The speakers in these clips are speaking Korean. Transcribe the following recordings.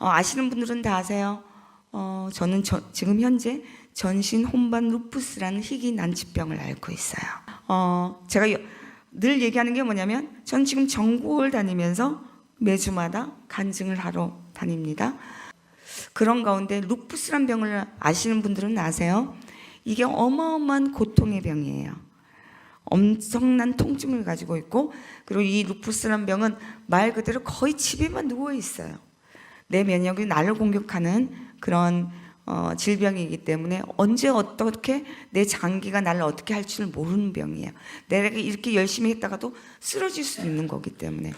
어, 아시는 분들은 다 아세요. 어, 저는 저- 지금 현재 전신 혼반 루푸스라는 희귀 난치병을 앓고 있어요. 어, 제가 여- 늘 얘기하는 게 뭐냐면 전 지금 전국을 다니면서 매주마다 간증을 하러 다닙니다. 그런 가운데 루푸스란 병을 아시는 분들은 아세요? 이게 어마어마한 고통의 병이에요. 엄청난 통증을 가지고 있고 그리고 이 루푸스란 병은 말 그대로 거의 집에만 누워 있어요. 내 면역이 나를 공격하는 그런 어, 질병이기 때문에 언제 어떻게 내 장기가 나를 어떻게 할줄 모르는 병이에요. 내가 이렇게 열심히 했다가도 쓰러질 수 있는 거기 때문에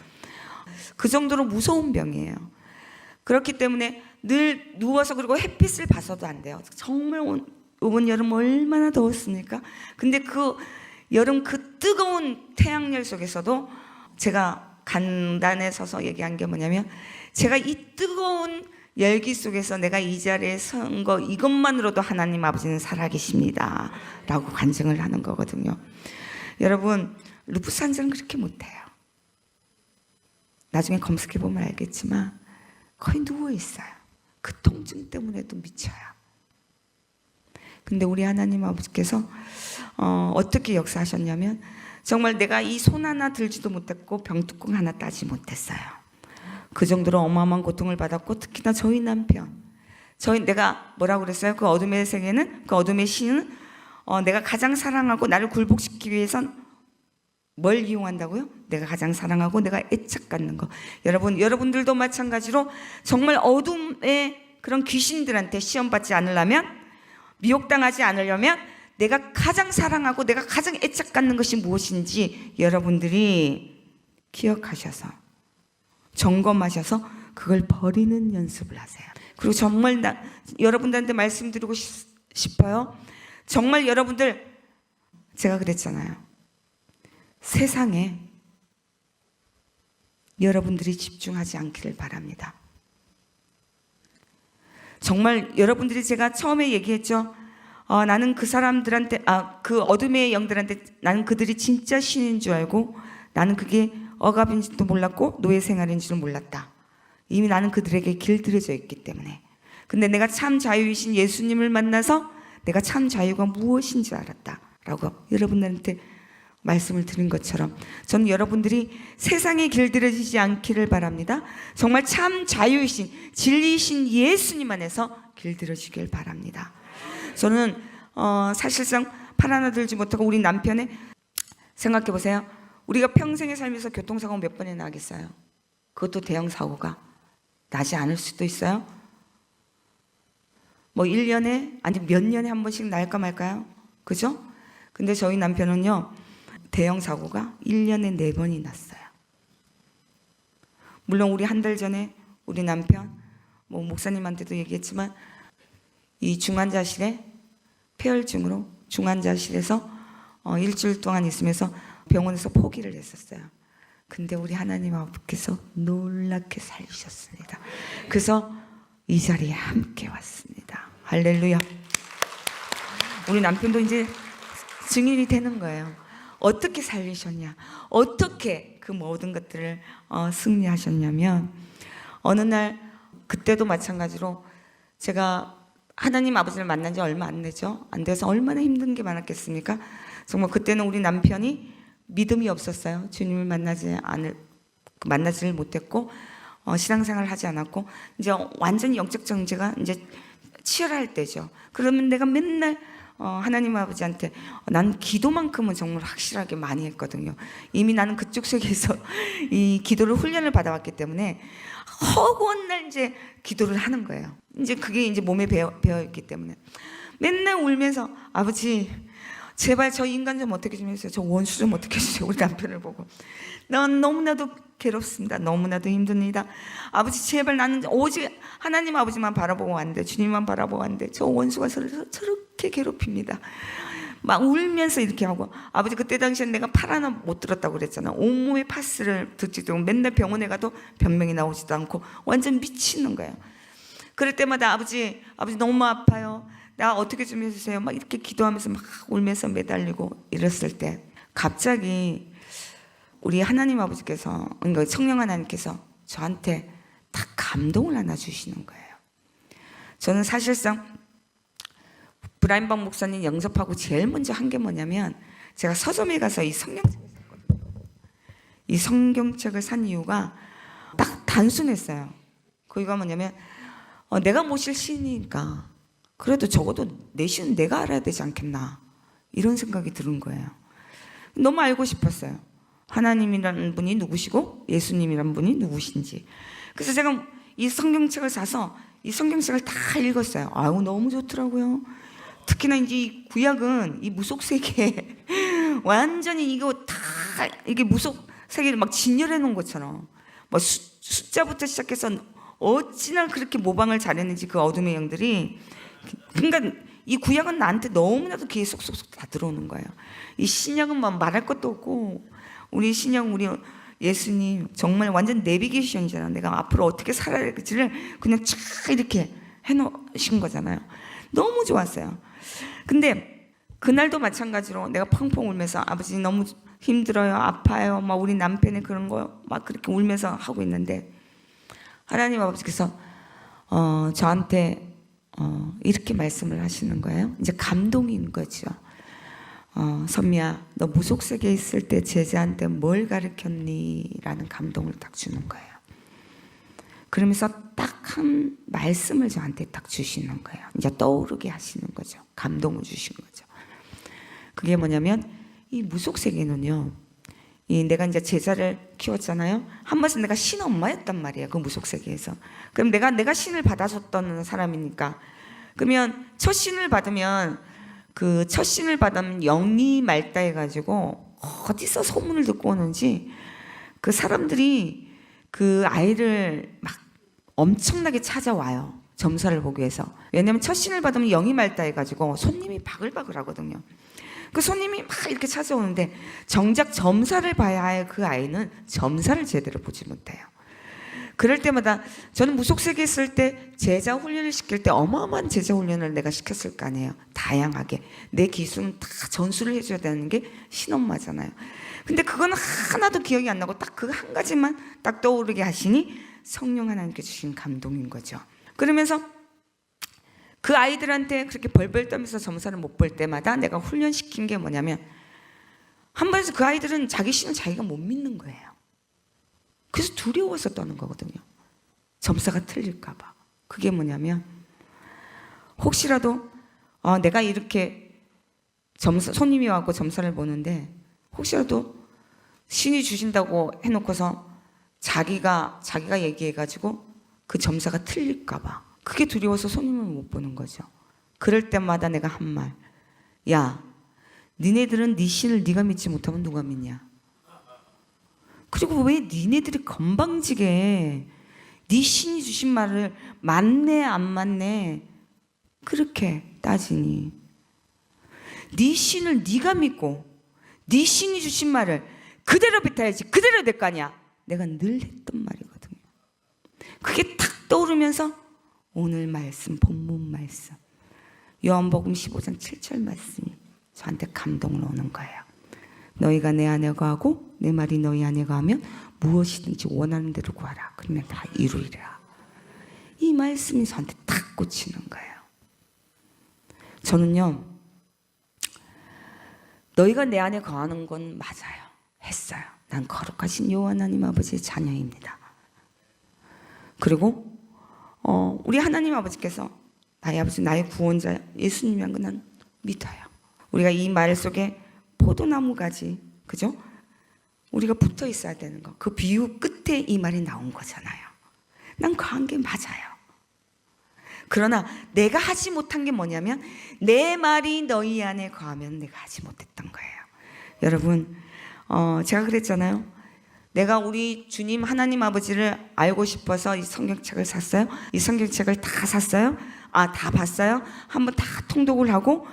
그 정도로 무서운 병이에요. 그렇기 때문에 늘 누워서 그리고 햇빛을 봐서도 안 돼요. 정말 온, 이번 여름 얼마나 더웠습니까? 근데 그 여름 그 뜨거운 태양열 속에서도 제가 간단에 서서 얘기한 게 뭐냐면 제가 이 뜨거운 열기 속에서 내가 이 자리에 선 거 이것만으로도 하나님 아버지는 살아계십니다. 라고 간증을 하는 거거든요. 여러분, 환자는 그렇게 못해요. 나중에 검색해 보면 알겠지만 거의 누워 있어요. 그 통증 때문에도 미쳐요. 근데 우리 하나님 아버지께서 어, 어떻게 역사하셨냐면 정말 내가 이 손 하나 들지도 못했고 병뚜껑 하나 따지 못했어요. 그 정도로 어마어마한 고통을 받았고 특히나 저희 남편 저희 내가 뭐라고 그랬어요? 그 어둠의 세계는 그 어둠의 신은 어, 내가 가장 사랑하고 나를 굴복시키기 위해선 뭘 이용한다고요? 내가 가장 사랑하고 내가 애착 갖는 거. 여러분, 여러분들도 마찬가지로 정말 어둠의 그런 귀신들한테 시험 받지 않으려면 미혹당하지 않으려면 내가 가장 사랑하고 내가 가장 애착 갖는 것이 무엇인지 여러분들이 기억하셔서 점검하셔서 그걸 버리는 연습을 하세요. 그리고 정말 나, 여러분들한테 말씀드리고 싶, 싶어요. 정말 여러분들 제가 그랬잖아요. 세상에 여러분들이 집중하지 않기를 바랍니다. 정말 여러분들이 제가 처음에 얘기했죠. 어, 나는 그 사람들한테, 아, 그 어둠의 영들한테 나는 그들이 진짜 신인 줄 알고 나는 그게 억압인지도 몰랐고 노예 생활인지도 몰랐다. 이미 나는 그들에게 길들여져 있기 때문에. 근데 내가 참 자유이신 예수님을 만나서 내가 참 자유가 무엇인지 알았다. 라고 여러분들한테 말씀을 드린 것처럼 저는 여러분들이 세상에 길들여지지 않기를 바랍니다. 정말 참 자유이신 진리이신 예수님 안에서 길들여지길 바랍니다. 저는 어, 사실상 팔 하나 들지 못하고 우리 남편의 생각해 보세요. 우리가 평생에 살면서 교통사고 몇 번이나 나겠어요. 그것도 대형 사고가 나지 않을 수도 있어요. 뭐 1년에 아니 몇 년에 한 번씩 날까 말까요? 그죠? 근데 저희 남편은요. 대형 사고가 1년에 4번이 났어요. 물론 우리 한 달 전에 우리 남편 뭐 목사님한테도 얘기했지만 이 중환자실에 폐혈증으로 중환자실에서 어, 일주일 동안 있으면서 병원에서 포기를 했었어요. 근데 우리 하나님 아버지께서 놀랍게 살리셨습니다. 그래서 이 자리에 함께 왔습니다. 할렐루야. 우리 남편도 이제 증인이 되는 거예요. 어떻게 살리셨냐? 어떻게 그 모든 것들을 어, 승리하셨냐면 어느 날 그때도 마찬가지로 제가 하나님 아버지를 만난 지 얼마 안 되죠. 안 돼서 얼마나 힘든 게 많았겠습니까? 정말 그때는 우리 남편이 믿음이 없었어요. 주님을 만나지 않을 만나지를 못했고 어, 신앙생활을 하지 않았고 이제 완전히 영적 정제가 이제 치열할 때죠. 그러면 내가 맨날 어, 하나님 아버지한테 어, 난 기도만큼은 정말 확실하게 많이 했거든요. 이미 나는 그쪽 세계에서 이 기도를 훈련을 받아왔기 때문에 허구한 날 이제 기도를 하는 거예요. 이제 그게 이제 몸에 배어, 배어 있기 때문에 맨날 울면서 아버지 제발 저 인간 좀 어떻게 좀 해주세요. 저 원수 좀 어떻게 해주세요. 우리 남편을 보고. 난 너무나도 괴롭습니다. 너무나도 힘듭니다. 아버지 제발 나는 오직 하나님 아버지만 바라보고 왔는데 주님만 바라보고 왔는데 저 원수가 저를 저렇게 괴롭힙니다. 막 울면서 이렇게 하고 아버지 그때 당시엔 내가 팔 하나 못 들었다고 그랬잖아. 온몸에 파스를 듣지도 맨날 병원에 가도 변명이 나오지도 않고 완전 미치는 거예요. 그럴 때마다 아버지 아버지 너무 아파요. 나 어떻게 좀 해주세요. 막 이렇게 기도하면서 막 울면서 매달리고 이랬을 때 갑자기 우리 하나님 아버지께서 그러니까 성령 하나님께서 저한테 딱 감동을 하나 주시는 거예요. 저는 사실상 브라인박 목사님 영접하고 제일 먼저 한 게 뭐냐면 제가 서점에 가서 이 성경책을 샀거든요. 이 성경책을 산 이유가 딱 단순했어요. 그이가 뭐냐면 어, 내가 모실 신이니까 그래도 적어도 내 신은 내가 알아야 되지 않겠나 이런 생각이 드는 거예요. 너무 알고 싶었어요. 하나님이라는 분이 누구시고 예수님이라는 분이 누구신지. 그래서 제가 이 성경책을 사서 이 성경책을 다 읽었어요. 아유 너무 좋더라고요. 특히나 이제 이 구약은 이 무속 세계 완전히 이거 다 이게 무속 세계를 막 진열해 놓은 것처럼 뭐 수, 숫자부터 시작해서 어찌나 그렇게 모방을 잘했는지 그 어둠의 영들이 그러니까 이 구약은 나한테 너무나도 귀에 쏙쏙쏙 다 들어오는 거예요. 이 신약은 막 말할 것도 없고 우리 신약 우리 예수님 정말 완전 내비게이션이잖아. 내가 앞으로 어떻게 살아야 될지를 그냥 쫙 이렇게 해놓으신 거잖아요. 너무 좋았어요. 근데 그날도 마찬가지로 내가 펑펑 울면서 아버지 너무 힘들어요, 아파요, 막 우리 남편이 그런 거 막 그렇게 울면서 하고 있는데 하나님 아버지께서 어, 저한테 어, 이렇게 말씀을 하시는 거예요. 이제 감동인 거죠. 어, 선미야, 너 무속 세계에 있을 때 제자한테 뭘 가르쳤니? 라는 감동을 딱 주는 거예요. 그러면서 딱 한 말씀을 저한테 딱 주시는 거예요. 이제 떠오르게 하시는 거죠. 감동을 주신 거죠. 그게 뭐냐면 이 무속 세계는요. 이 내가 이제 제자를 키웠잖아요. 한 번씩 내가 신 엄마였단 말이에요. 그 무속 세계에서. 그럼 내가 내가 신을 받아줬던 사람이니까. 그러면 첫 신을 받으면 그 첫 신을 받으면 영리 말다 해가지고 어디서 소문을 듣고 오는지 그 사람들이 그 아이를 막 엄청나게 찾아와요. 점사를 보기 위해서. 왜냐면 첫 신을 받으면 영이 말다 해가지고 손님이 바글바글 하거든요. 그 손님이 막 이렇게 찾아오는데 정작 점사를 봐야 할 그 아이는 점사를 제대로 보지 못해요. 그럴 때마다 저는 무속세계 있을 때 제자 훈련을 시킬 때 어마어마한 제자 훈련을 내가 시켰을 거 아니에요. 다양하게. 내 기술은 다 전수를 해줘야 되는 게 신엄마잖아요. 근데 그건 하나도 기억이 안 나고 딱 그 한 가지만 딱 떠오르게 하시니 성령 하나님께 주신 감동인 거죠. 그러면서 그 아이들한테 그렇게 벌벌 떨면서 점사를 못 볼 때마다 내가 훈련시킨 게 뭐냐면 한 번에서 그 아이들은 자기 신은 자기가 못 믿는 거예요. 그래서 두려워서 떠는 거거든요. 점사가 틀릴까 봐. 그게 뭐냐면 혹시라도 어, 내가 이렇게 점사, 손님이 와고 점사를 보는데 혹시라도 신이 주신다고 해놓고서 자기가 자기가 얘기해가지고 그 점사가 틀릴까 봐 그게 두려워서 손님을 못 보는 거죠. 그럴 때마다 내가 한 말, 야, 니네들은 네 신을 네가 믿지 못하면 누가 믿냐? 그리고 왜 니네들이 건방지게 네 신이 주신 말을 맞네 안 맞네 그렇게 따지니? 네 신을 네가 믿고 네 신이 주신 말을 그대로 뱉어야지 그대로 될 거 아니야. 내가 늘 했던 말이거든요. 그게 탁 떠오르면서 오늘 말씀 본문 말씀 요한복음 15장 7절 말씀이 저한테 감동을 오는 거예요. 너희가 내 안에 거하고 내 말이 너희 안에 거하면 무엇이든지 원하는 대로 구하라. 그러면 다 이루리라. 이 말씀이 저한테 탁 꽂히는 거예요. 저는요. 너희가 내 안에 거하는 건 맞아요. 했어요. 난 거룩하신 여호와 하나님 아버지의 자녀입니다. 그리고 어, 우리 하나님 아버지께서 나의 아버지 나의 구원자 예수님이란 건난 믿어요. 우리가 이 말 속에 포도나무 가지 그죠? 우리가 붙어 있어야 되는 거. 그 비유 끝에 이 말이 나온 거잖아요. 난 과한 게 맞아요. 그러나 내가 하지 못한 게 뭐냐면 내 말이 너희 안에 거하면 내가 하지 못했던 거예요. 여러분, 어, 제가 그랬잖아요. 내가 우리 주님 하나님 아버지를 알고 싶어서 이 성경책을 샀어요. 이 성경책을 다 샀어요. 아, 다 봤어요. 한번 다 통독을 하고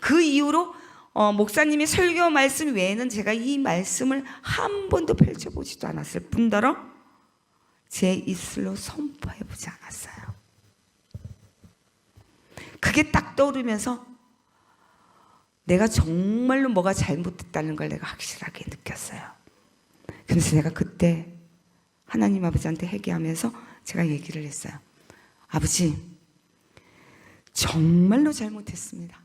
그 이후로 어, 목사님의 설교 말씀 외에는 제가 이 말씀을 한 번도 펼쳐보지도 않았을 뿐더러 제 입술로 선포해보지 않았어요. 그게 딱 떠오르면서 내가 정말로 뭐가 잘못됐다는 걸 내가 확실하게 느꼈어요. 그래서 내가 그때 하나님 아버지한테 회개하면서 제가 얘기를 했어요. 아버지, 정말로 잘못했습니다.